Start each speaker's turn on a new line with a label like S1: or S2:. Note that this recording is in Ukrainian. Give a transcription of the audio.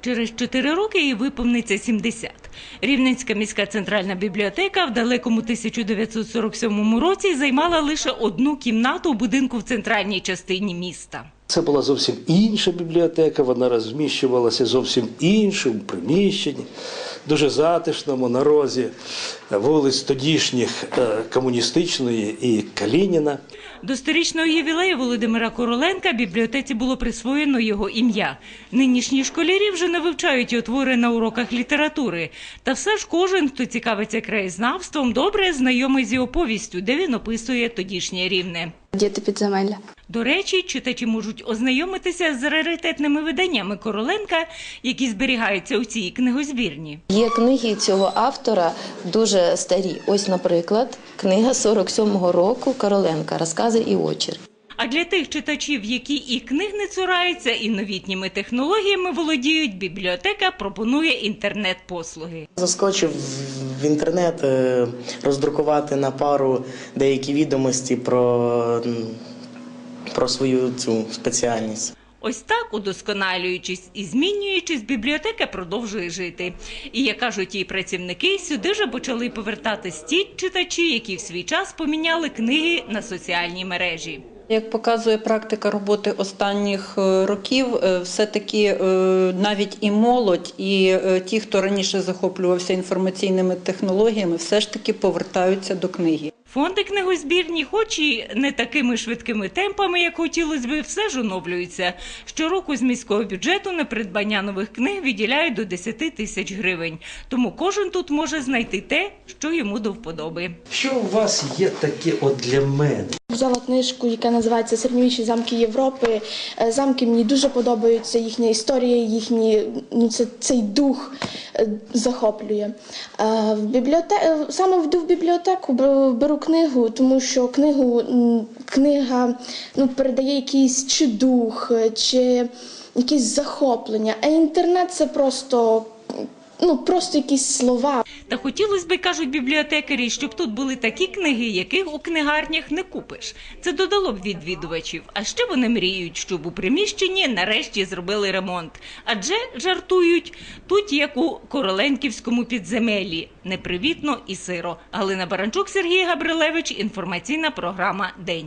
S1: Через 4 роки їй виповниться 70. Рівненська міська центральна бібліотека в далекому 1947 році займала лише одну кімнату у будинку в центральній частині міста.
S2: Це була зовсім інша бібліотека, вона розміщувалася зовсім іншому приміщенні, дуже затишному на розі вулиць тодішніх е, комуністичної і Калініна.
S1: До сторічного ювілею Володимира Короленка бібліотеці було присвоєно його ім'я. Нинішні школярі вже не вивчають його твори на уроках літератури. Та все ж кожен, хто цікавиться краєзнавством, добре знайомий з його повістю, де він описує тодішнє рівне.
S3: Діти підземелля.
S1: До речі, читачі можуть ознайомитися з раритетними виданнями Короленка, які зберігаються у цій книгозбірні.
S4: Є книги цього автора дуже старі. Ось, наприклад, книга 47-го року Короленка Розкази і очір.
S1: А для тих читачів, які і книг не цураються, і новітніми технологіями володіють, бібліотека пропонує інтернет-послуги.
S5: Заскочив в інтернет е, роздрукувати на пару деякі відомості про, про свою цю спеціальність.
S1: Ось так, удосконалюючись і змінюючись, бібліотека продовжує жити. І як кажуть її працівники, сюди вже почали повертатись ті читачі, які в свій час поміняли книги на соціальній мережі.
S6: Як показує практика роботи останніх е, років, е, все-таки е, навіть і молодь, і ті, хто раніше захоплювався інформаційними технологіями, все ж таки повертаються до книги.
S1: Фонди книгозбірні, хоч і не такими швидкими темпами, як хотілося би, все ж оновлюються. Щороку з міського бюджету на придбання нових книг відділяють до 10 тисяч гривень. Тому кожен тут може знайти те, що йому до вподоби.
S2: Що у вас є таке от для мене?
S3: Взяла книжку, яка називається Середньовічні замки Європи. Е, Замки мені дуже подобаються, їхня історія, їхні, ну, це, цей дух е, захоплює. Е, В бібліоте... Саме йду в бібліотеку, беру- книгу, тому що книгу, книга ну, передає якийсь чи дух, чи якесь захоплення. А інтернет це просто, ну, просто якісь слова.
S1: Та хотілося би, кажуть бібліотекарі, щоб тут були такі книги, яких у книгарнях не купиш. Це додало б відвідувачів. А ще вони мріють, щоб у приміщенні нарешті зробили ремонт. Адже жартують тут, як у Короленківському підземеллі, непривітно і сиро. Галина Баранчук, Сергій Габрилевич. Інформаційна програма День.